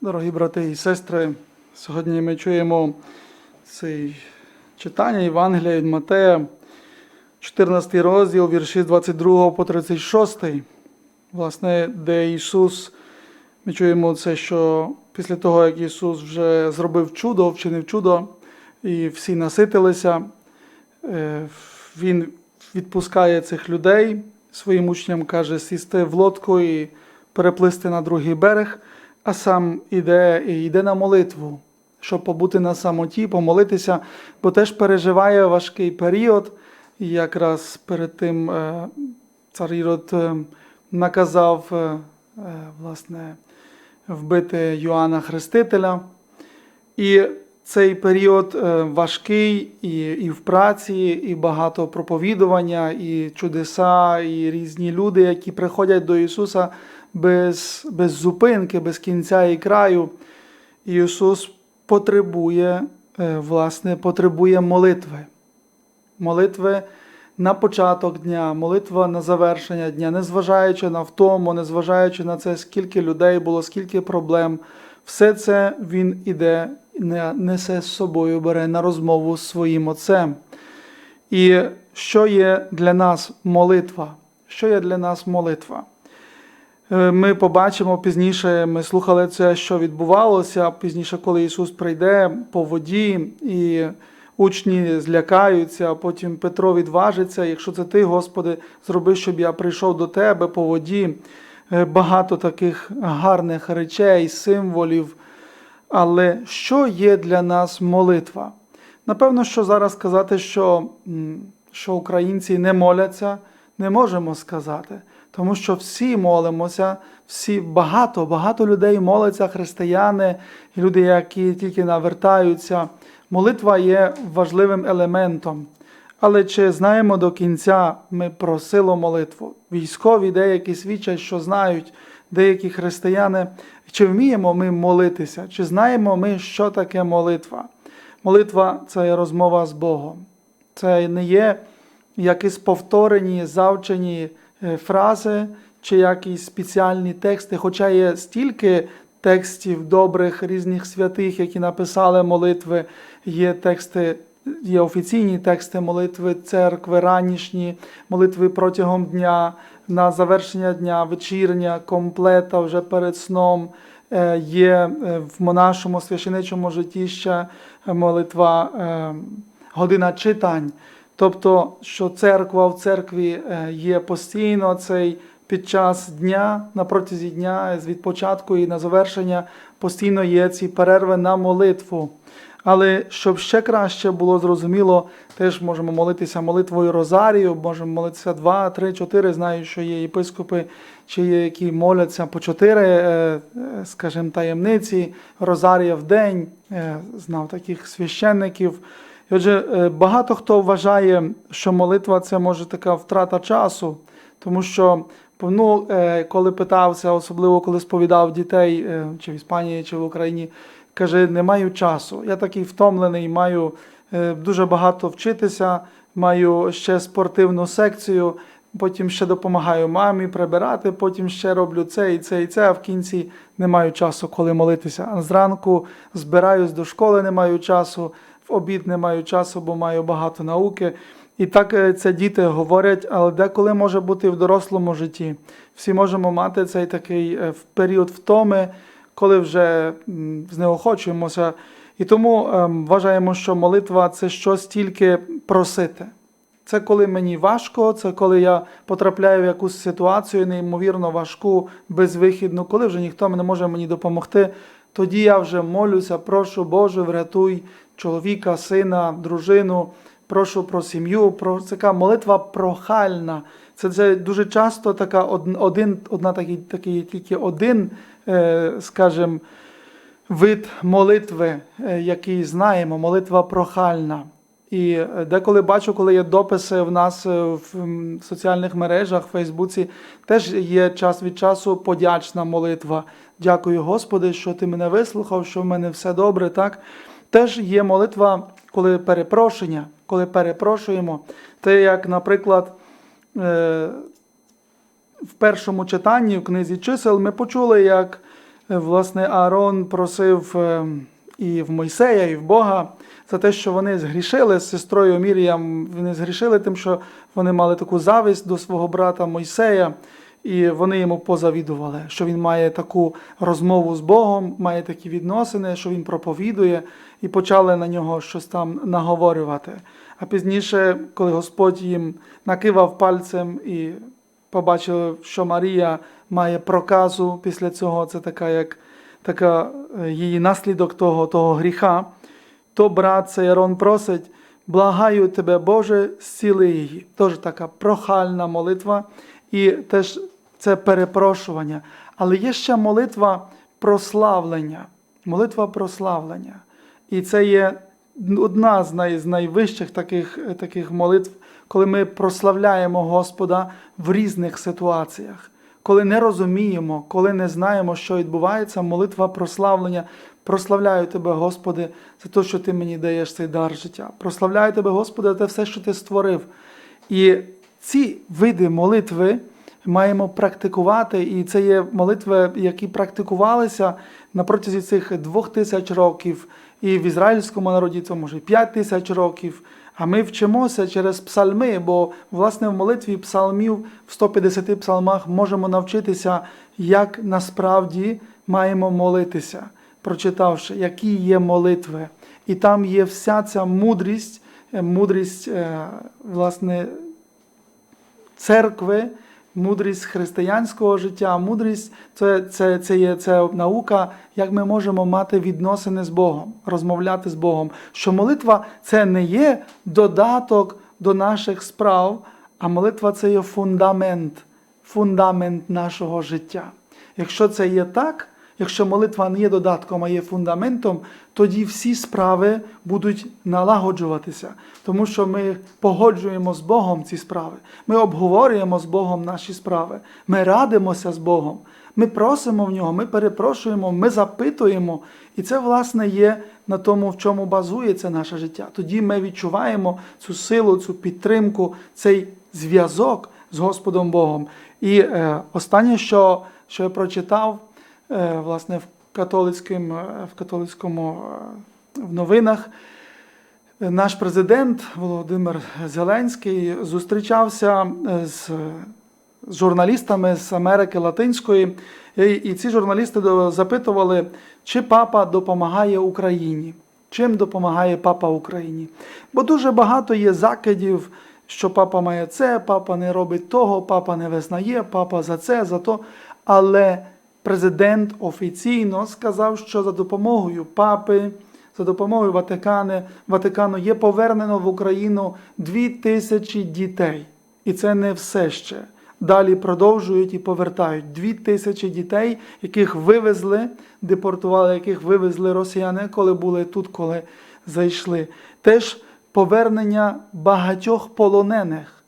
Дорогі брати і сестри, сьогодні ми чуємо це читання Євангелія від Матея, 14 розділ, вірші 22 по 36. Власне, де Ісус, ми чуємо це, що після того, як Ісус вже зробив чудо, вчинив чудо, і всі наситилися, е, Він відпускає цих людей своїм учням, каже, сісти в лодку і переплисти на другий берег, а сам іде йде на молитву, щоб побути на самоті, помолитися, бо теж переживає важкий період. І якраз перед тим е, цар Ірод е, наказав е, власне, вбити Йоанна Хрестителя. І цей період важкий і, і в праці, і багато проповідування, і чудеса, і різні люди, які приходять до Ісуса без, без зупинки, без кінця і краю. Ісус потребує, е, власне, потребує молитви. Молитви на початок дня, молитва на завершення дня, незважаючи на втому, незважаючи на це, скільки людей було, скільки проблем, все це він іде, несе з собою, бере на розмову з своїм отцем. І що є для нас молитва? Що є для нас молитва? Е, Ми побачимо пізніше, ми слухали це, що відбувалося пізніше, коли Ісус прийде по воді, і учні злякаються, а потім Петро відважиться. Якщо це ти, Господи, зроби, щоб я прийшов до Тебе по воді. Е, Багато таких гарних речей, символів. Але що є для нас молитва? Напевно, що зараз сказати, що, що українці не моляться, не можемо сказати. Тому що всі молимося, всі багато, багато людей моляться, християни, люди, які тільки навертаються. Молитва є важливим елементом. Але чи знаємо до кінця ми про силу молитву? Військові деякі свідчать, що знають деякі християни, чи вміємо ми молитися, чи знаємо ми, що таке молитва? Молитва це розмова з Богом. Це не є якісь повторені, завчені фрази чи якісь спеціальні тексти, хоча є стільки текстів добрих різних святих, які написали молитви, є тексти. Є офіційні тексти молитви церкви, ранішні, молитви протягом дня, на завершення дня, вечірня, комплета вже перед сном. Е, Є е, в монашому священичому житті ще молитва е, година читань. Тобто, що церква в церкві е, є постійно цей під час дня, на протязі дня, від початку і на завершення постійно є ці перерви на молитву. Але щоб ще краще було зрозуміло, теж можемо молитися молитвою Розарію, можемо молитися два, три, чотири. Знаю, що є єпископи, чи є які моляться по чотири, е, е, скажімо, таємниці Розарія в день. Знав таких священників. І Отже, е, багато хто вважає, що молитва це може така втрата часу, тому що ну, е, коли питався, особливо коли сповідав дітей, е, чи в Іспанії, чи в Україні, каже, не маю часу. Я такий втомлений, маю дуже багато вчитися, маю ще спортивну секцію, потім ще допомагаю мамі прибирати, потім ще роблю це і це і це, а в кінці не маю часу, коли молитися. А зранку збираюсь до школи, не маю часу, в обід не маю часу, бо маю багато науки. І так е, це діти говорять, але деколи може бути в дорослому житті. Всі можемо мати цей такий е, період втоми, коли вже знеохочуємося. І тому ем, вважаємо, що молитва це щось тільки просити. Це коли мені важко, це коли я потрапляю в якусь ситуацію неймовірно важку, безвихідну, коли вже ніхто не може мені допомогти. Тоді я вже молюся, прошу Боже, врятуй чоловіка, сина, дружину, прошу про сім'ю. Про така молитва прохальна. Це, це дуже часто така один, одна такий, такий тільки один, е, скажімо, вид молитви, е, який знаємо, молитва прохальна. І е, деколи бачу, коли є дописи в нас е, в соціальних мережах, в Фейсбуці, теж є час від часу подячна молитва. Дякую, Господи, що ти мене вислухав, що в мене все добре. Так теж є молитва, коли перепрошення, коли перепрошуємо. Те, як, наприклад, е, в першому читанні в книзі чисел ми почули, як власне, Аарон просив і в Мойсея, і в Бога за те, що вони згрішили з сестрою Міріям. Вони згрішили тим, що вони мали таку завість до свого брата Мойсея, і вони йому позавідували, що він має таку розмову з Богом, має такі відносини, що він проповідує, і почали на нього щось там наговорювати. А пізніше, коли Господь їм накивав пальцем і побачили, що Марія має проказу після цього, це така як така е, її наслідок того, того гріха, то брат Арон просить, благаю тебе, Боже, зціли її. Тож така прохальна молитва, і теж це перепрошування. Але є ще молитва прославлення. Молитва прославлення. І це є одна з, най, з найвищих таких, таких молитв, коли ми прославляємо Господа в різних ситуаціях. Коли не розуміємо, коли не знаємо, що відбувається, молитва прославлення. Прославляю Тебе, Господи, за те, що Ти мені даєш цей дар життя. Прославляю Тебе, Господи, за те все, що Ти створив. І ці види молитви маємо практикувати, і це є молитви, які практикувалися на протязі цих двох тисяч років, і в ізраїльському народі це може п'ять тисяч років. А ми вчимося через псальми, бо власне в молитві псалмів в 150 псалмах можемо навчитися, як насправді маємо молитися, прочитавши, які є молитви. І там є вся ця мудрість, е, мудрість е, власне церкви, мудрість християнського життя, мудрість це, це, це є це наука, як ми можемо мати відносини з Богом, розмовляти з Богом. Що молитва це не є додаток до наших справ, а молитва це є фундамент, фундамент нашого життя. Якщо це є так, якщо молитва не є додатком, а є фундаментом, тоді всі справи будуть налагоджуватися, тому що ми погоджуємо з Богом ці справи. Ми обговорюємо з Богом наші справи, ми радимося з Богом, ми просимо в нього, ми перепрошуємо, ми запитуємо. І це, власне, є на тому, в чому базується наше життя. Тоді ми відчуваємо цю силу, цю підтримку, цей зв'язок з Господом Богом. І е, останнє, що, що я прочитав, власне, в католицьким, е, в католицькому е, в новинах. Наш президент Володимир Зеленський зустрічався е, з, журналістами з Америки Латинської, і ці журналісти запитували, чи папа допомагає Україні, чим допомагає папа Україні. Бо дуже багато є закидів, що папа має це, папа не робить того, папа не визнає, папа за це, за то. Але президент офіційно сказав, що за допомогою папи, за допомогою Ватикани, Ватикану є повернено в Україну дві тисячі дітей. І це не все ще. Далі продовжують і повертають дві тисячі дітей, яких вивезли, депортували, яких вивезли росіяни, коли були тут, коли зайшли. Теж повернення багатьох полонених.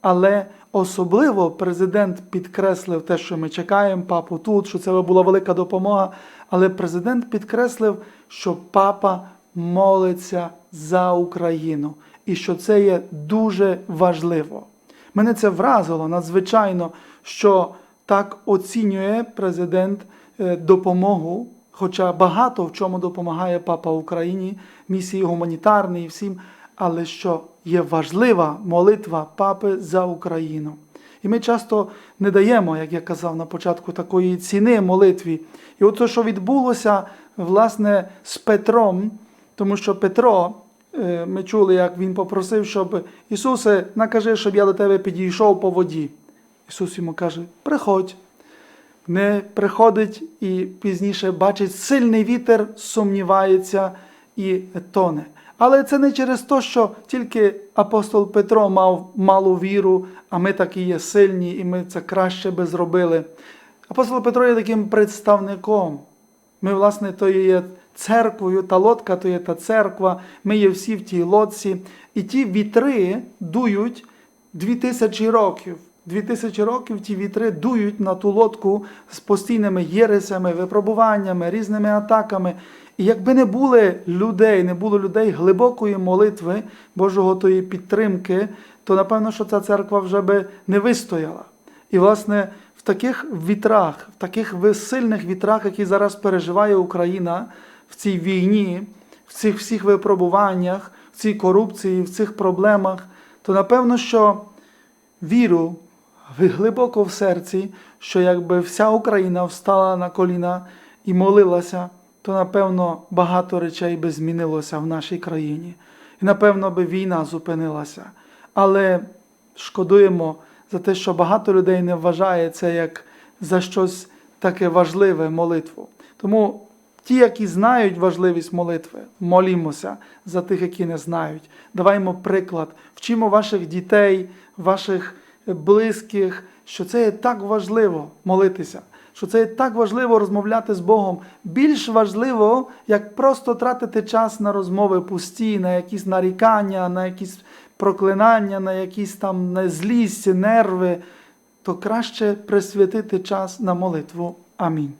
Але особливо президент підкреслив те, що ми чекаємо папу тут, що це була велика допомога. Але президент підкреслив, що папа молиться за Україну і що це є дуже важливо. Мене це вразило надзвичайно, що так оцінює президент е, допомогу, хоча багато в чому допомагає папа Україні, місії гуманітарні і всім, але що є важлива молитва папи за Україну. І ми часто не даємо, як я казав на початку, такої ціни молитві. І от те, що відбулося власне з Петром, тому що Петро, е, ми чули, як він попросив, щоб Ісусе, накажи, щоб я до тебе підійшов по воді. Ісус йому каже: приходь. Не приходить і пізніше бачить сильний вітер, сумнівається і тоне. Але це не через те, що тільки апостол Петро мав малу віру, а ми такі є сильні, і ми це краще би зробили. Апостол Петро є таким представником. Ми, власне, то є церквою, та лодка то є та церква, ми є всі в тій лодці. І ті вітри дують дві тисячі років. Дві тисячі років ті вітри дують на ту лодку з постійними єресями, випробуваннями, різними атаками. І якби не були людей, не було людей глибокої молитви, Божого тої підтримки, то напевно, що ця церква вже би не вистояла. І, власне, в таких вітрах, в таких сильних вітрах, які зараз переживає Україна в цій війні, в цих всіх випробуваннях, в цій корупції, в цих проблемах, то напевно, що віру в- глибоко в серці, що якби вся Україна встала на коліна і молилася, то напевно багато речей би змінилося в нашій країні. І напевно би війна зупинилася. Але шкодуємо за те, що багато людей не вважає це як за щось таке важливе молитву. Тому ті, які знають важливість молитви, молімося за тих, які не знають. Даваймо приклад, вчимо ваших дітей, ваших близьких, що це є так важливо молитися, що це є так важливо розмовляти з Богом. Більш важливо, як просто тратити час на розмови пусті, на якісь нарікання, на якісь проклинання, на якісь там на злість, нерви, то краще присвятити час на молитву. Амінь.